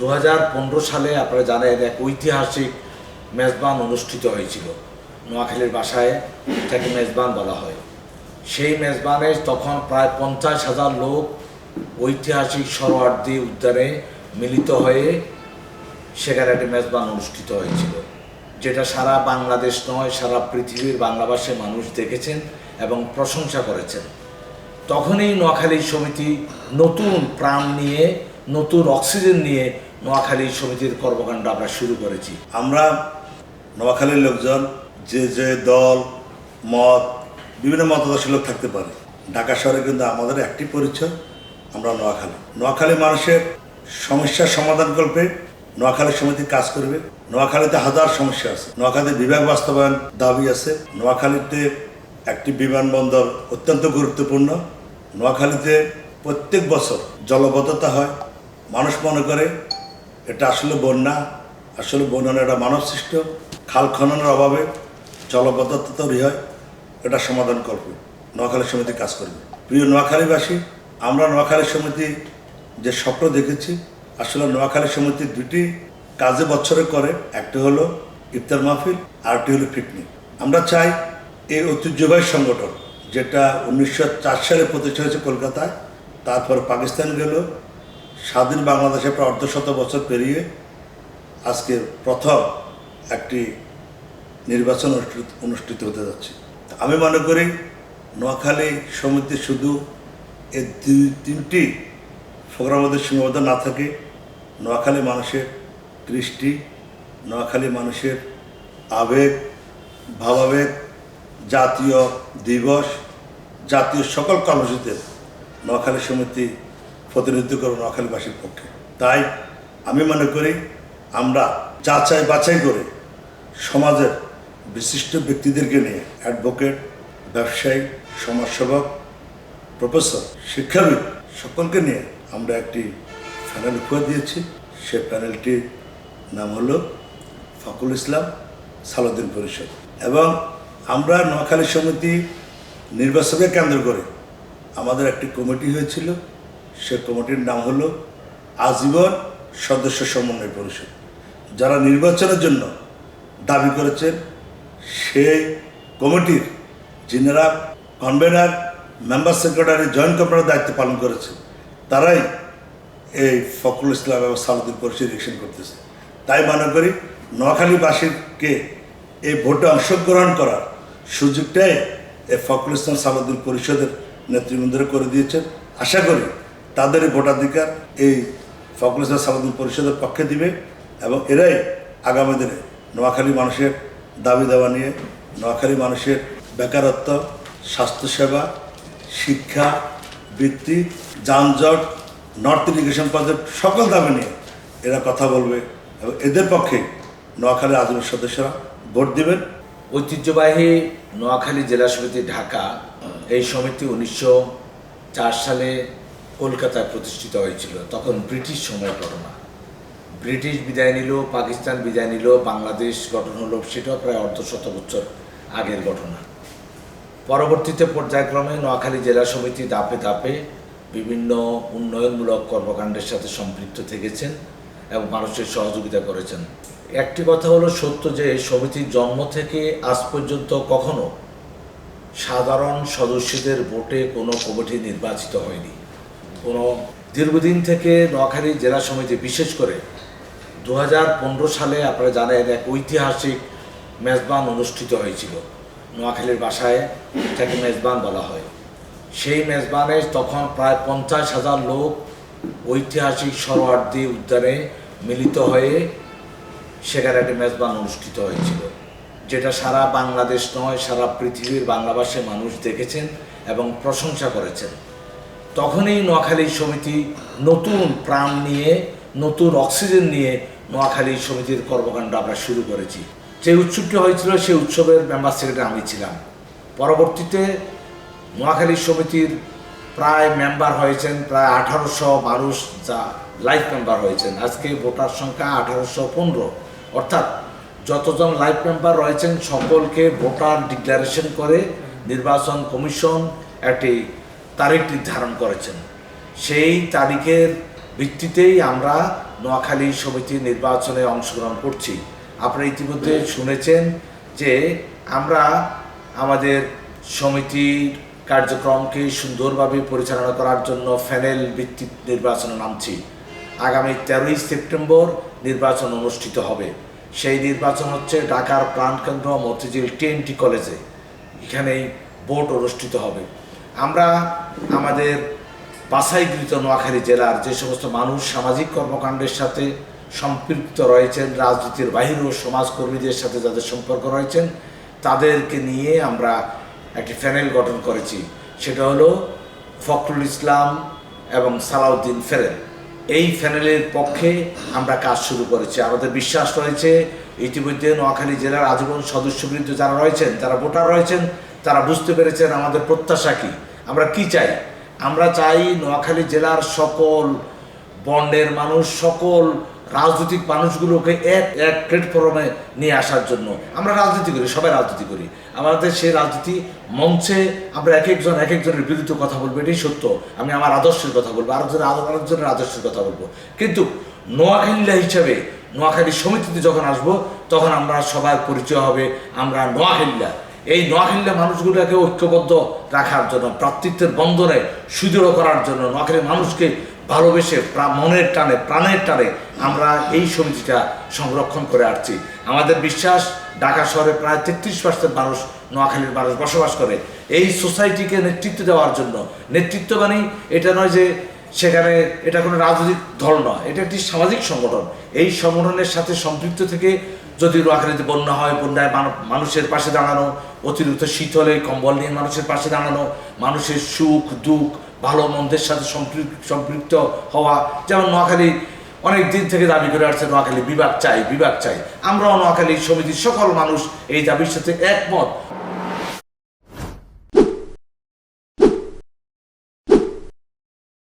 দু হাজার পনেরো সালে আপনারা জানেন এক ঐতিহাসিক মেজবান অনুষ্ঠিত হয়েছিল। নোয়াখালীর বাসায় এটাকে মেজবান বলা হয়। সেই মেজবানে তখন প্রায় পঞ্চাশ হাজার লোক ঐতিহাসিক সরোয়ার্দী উদ্যানে মিলিত হয়ে সেখানে একটি মেজবান অনুষ্ঠিত হয়েছিল, যেটা সারা বাংলাদেশ নয়, সারা পৃথিবীর বাংলাভাষী মানুষ দেখেছেন এবং প্রশংসা করেছেন। তখনই নোয়াখালী সমিতি নতুন প্রাণ নিয়ে, নতুন অক্সিজেন নিয়ে নোয়াখালী সমিতির কর্মকাণ্ড আমরা শুরু করেছি। আমরা নোয়াখালীর লোকজন, যে যে দল, মত, বিভিন্ন মতাদর্শী লোক থাকতে পারে। ঢাকা শহরে কিন্তু আমাদের একটি পরিচয়, আমরা নোয়াখালী। নোয়াখালী মানুষের সমস্যার সমাধান করবে, নোয়াখালী সমিতি কাজ করবে। নোয়াখালীতে হাজার সমস্যা আছে। নোয়াখালীতে বিভাগ বাস্তবায়ন দাবি আছে। নোয়াখালীতে একটি বিমানবন্দর অত্যন্ত গুরুত্বপূর্ণ। নোয়াখালীতে প্রত্যেক বছর জলবদ্ধতা হয়। মানুষ মনে করে এটা আসলে বন্যা আসলে বন্যা এটা মানব সৃষ্ট, খাল খননের অভাবে জলপদার্থ তৈরি হয়, এটা সমাধান করবে, নোয়াখালী সমিতি কাজ করবে। প্রিয় নোয়াখালীবাসী, আমরা নোয়াখালী সমিতি যে স্বপ্ন দেখেছি, আসলে নোয়াখালী সমিতি দুটি কাজে বছরে করে, একটি হলো ইফতার মাহফিল আরটি হলো পিকনিক। আমরা চাই এই ঐতিহ্যবাহী সংগঠন, যেটা উনিশশো চার সালে প্রতিষ্ঠা হয়েছে কলকাতায়, তারপর পাকিস্তান গেল স্বাধীন বাংলাদেশে প্রায় অর্ধশত বছর পেরিয়ে আজকে প্রথম একটি নির্বাচন অনুষ্ঠিত- অনুষ্ঠিত হতে যাচ্ছে। আমি মনে করি নোয়াখালী সমিতি শুধু এই দুই, তিনটি প্রোগ্রামের সীমাবদ্ধ না থাকে, নোয়াখালী মানুষের কৃষ্টি, নোয়াখালী মানুষের আবেগ, ভাবাবেগ, জাতীয় দিবস, জাতীয় সকল কর্মসূচিতে নোয়াখালী সমিতি প্রতিনিধিত্ব করবে নোয়াখালীবাসীর পক্ষে। তাই আমি মনে করি আমরা যাচাই বাছাই করে সমাজের বিশিষ্ট ব্যক্তিদেরকে নিয়ে অ্যাডভোকেট, ব্যবসায়ী, সমাজসেবক, প্রফেসর, শিক্ষাবিদ সকলকে নিয়ে আমরা একটি প্যানেল উপহার দিয়েছি। সে প্যানেলটির নাম হলো ফকুল ইসলাম সালাউদ্দিন পরিষদ। এবং আমরা নোয়াখালী সমিতি নির্বাচনকে কেন্দ্র করে আমাদের একটি কমিটি হয়েছিল। সে কমিটির নাম হলো আজীবন সদস্য সমন্বয় পরিষদ। যারা নির্বাচনের জন্য দাবি করেছেন, সেই কমিটির যিনারা কনভেনার মেম্বার সেক্রেটারি জয়েন্ট কমিটির দায়িত্ব পালন করেছে তারাই এই ফখরুল ইসলাম এবং সালুদ্দিন পরিষদ ইলেকশন করতেছে। তাই মনে করি নোয়াখালীবাসীকে এই ভোটে অংশগ্রহণ করার সুযোগটাই এই ফখরুল ইসলাম সালুদ্দিন পরিষদের নেতৃবৃন্দরা করে দিয়েছেন। আশা করি তাদের ভোটাধিকার এই ইসলাম সালুদ্দিন পরিষদের পক্ষে দিবে এবং এরাই আগামী দিনে নোয়াখালী মানুষের দাবি দাওয়া নিয়ে নোয়াখালী মানুষের বেকারত্ব, স্বাস্থ্যসেবা, শিক্ষা, বৃত্তি, যানজট, নর্থ ইরিগেশন প্রজেক্ট সকল দাবি নিয়ে এরা কথা বলবে এবং এদের পক্ষে নোয়াখালী আজমের সদস্যরা ভোট দিবেন। ঐতিহ্যবাহী নোয়াখালী জেলা সমিতি ঢাকা এই সমিতি উনিশশো চার সালে কলকাতায় প্রতিষ্ঠিত হয়েছিল। তখন ব্রিটিশ সময়ের ঘটনা। ব্রিটিশ বিদায় নিল, পাকিস্তান বিদায় নিল, বাংলাদেশ গঠন হলো সেটাও প্রায় অর্ধশত বছর আগের ঘটনা। পরবর্তীতে পর্যায়ক্রমে নোয়াখালী জেলা সমিতি ধাপে ধাপে বিভিন্ন উন্নয়নমূলক কর্মকাণ্ডের সাথে সম্পৃক্ত থেকেছেন এবং মানুষের সহযোগিতা করেছেন। একটি কথা হলো সত্য যে সমিতির জন্ম থেকে আজ পর্যন্ত কখনো সাধারণ সদস্যদের ভোটে কোনো কমিটি নির্বাচিত হয়নি। কোনো দীর্ঘদিন থেকে নোয়াখালী জেলা সমিতি বিশেষ করে দু হাজার পনেরো সালে আপনারা জানেন এক ঐতিহাসিক মেজবান অনুষ্ঠিত হয়েছিল। নোয়াখালীর বাসায় এটাকে মেজবান বলা হয়। সেই মেজবানে তখন প্রায় পঞ্চাশ হাজার লোক ঐতিহাসিক সরোয়ার্দী উদ্যানে মিলিত হয়ে সেখানে একটি মেজবান অনুষ্ঠিত হয়েছিল, যেটা সারা বাংলাদেশ নয়, সারা পৃথিবীর বাংলাভাষী মানুষ দেখেছেন এবং প্রশংসা করেছেন। তখনই নোয়াখালী সমিতি নতুন প্রাণ নিয়ে, নতুন অক্সিজেন নিয়ে নোয়াখালী সমিতির কর্মকাণ্ড আমরা শুরু করেছি। যে উৎসবটি হয়েছিল সেই উৎসবের মেম্বার সেক্রেটারি আমি ছিলাম। পরবর্তীতে নোয়াখালী সমিতির প্রায় মেম্বার হয়েছেন প্রায় আঠারোশো মানুষ যা লাইফ মেম্বার হয়েছেন। আজকে ভোটার সংখ্যা আঠারোশো পনেরো। অর্থাৎ যতজন লাইফ মেম্বার রয়েছেন, সকলকে ভোটার ডিক্লারেশন করে নির্বাচন কমিশন একটি তারিখ নির্ধারণ করেছেন। সেই তারিখের ভিত্তিতেই আমরা নোয়াখালী সমিতি নির্বাচনে অংশগ্রহণ করছি। আপনারা ইতিমধ্যে শুনেছেন যে আমরা আমাদের সমিতির কার্যক্রমকে সুন্দরভাবে পরিচালনা করার জন্য প্যানেল ভিত্তিক নির্বাচনে নামছি। আগামী তেরোই সেপ্টেম্বর নির্বাচন অনুষ্ঠিত হবে। সেই নির্বাচন হচ্ছে ঢাকার প্রাণকেন্দ্র মতিঝিল টিএনটি কলেজে। এখানেই ভোট অনুষ্ঠিত হবে। আমরা আমাদের বাছাইকৃত নোয়াখালী জেলার যে সমস্ত মানুষ সামাজিক কর্মকাণ্ডের সাথে সম্পৃক্ত রয়েছেন, রাজনীতির বাহিরেও সমাজকর্মীদের সাথে যাদের সম্পর্ক রয়েছেন, তাদেরকে নিয়ে আমরা একটি প্যানেল গঠন করেছি। সেটা হলো ফখরুল ইসলাম এবং সালাউদ্দিন ফেরেল এই প্যানেলের পক্ষে আমরা কাজ শুরু করেছি। আমাদের বিশ্বাস রয়েছে, ইতিমধ্যে নোয়াখালী জেলার আজীবন সদস্যবৃন্দ যারা রয়েছেন, যারা ভোটার রয়েছেন তারা বুঝতে পেরেছেন আমাদের প্রত্যাশা কি। আমরা কি চাই? আমরা চাই নোয়াখালী জেলার সকল বন্ডের মানুষ, সকল রাজনৈতিক মানুষগুলোকে এক এক প্ল্যাটফর্মে নিয়ে আসার জন্য। আমরা রাজনীতি করি, সবাই রাজনীতি করি। আমাদের সেই রাজনীতি মঞ্চে আমরা এক একজন, এক একজনের বিরুদ্ধে কথা বলব, এটাই সত্য। আমি আমার আদর্শের কথা বলব আরেকজনের আদর আরেকজনের আদর্শের কথা বলব। কিন্তু নোয়াখালীলা হিসাবে, নোয়াখালী সমিতিতে যখন আসব, তখন আমরা সবার পরিচয় হবে, আমরা নোয়াখালীলা এই নোয়াখালীলা মানুষগুলোকে ঐক্যবদ্ধ রাখার জন্য প্রাতৃত্বের বন্ধনে সুদৃঢ় করার জন্য নোয়াখালীর মানুষকে ভালোবেসে মনের টানে, প্রাণের টানে আমরা এই সমিতিটা সংরক্ষণ করে আসছি আমাদের বিশ্বাস, ঢাকা শহরে প্রায় তেত্রিশ পার্সেন্ট মানুষ নোয়াখালীর মানুষ বসবাস করে। এই সোসাইটিকে নেতৃত্ব দেওয়ার জন্য, নেতৃত্ব মানে এটা নয় যে সেখানে এটা কোনো রাজনৈতিক দল নয়, এটা একটি সামাজিক সংগঠন। এই সংগঠনের সাথে সম্পৃক্ত থেকে যদি নোয়াখালীতে বন্যা হয়, বন্যায় মানুষের পাশে দাঁড়ানো, অতিরিক্ত শীত হলে কম্বল নিয়ে মানুষের পাশে দাঁড়ানো, মানুষের সুখ, দুঃখ, ভালো মন্দের সাথে সম্পৃক্ত হওয়া। যেমন নোয়াখালী অনেক দিন থেকে দাবি করে আসছে, নোয়াখালী বিভাগ চাই বিভাগ চাই। আমরাও নোয়াখালী সমিতির সকল মানুষ এই দাবির সাথে একমত।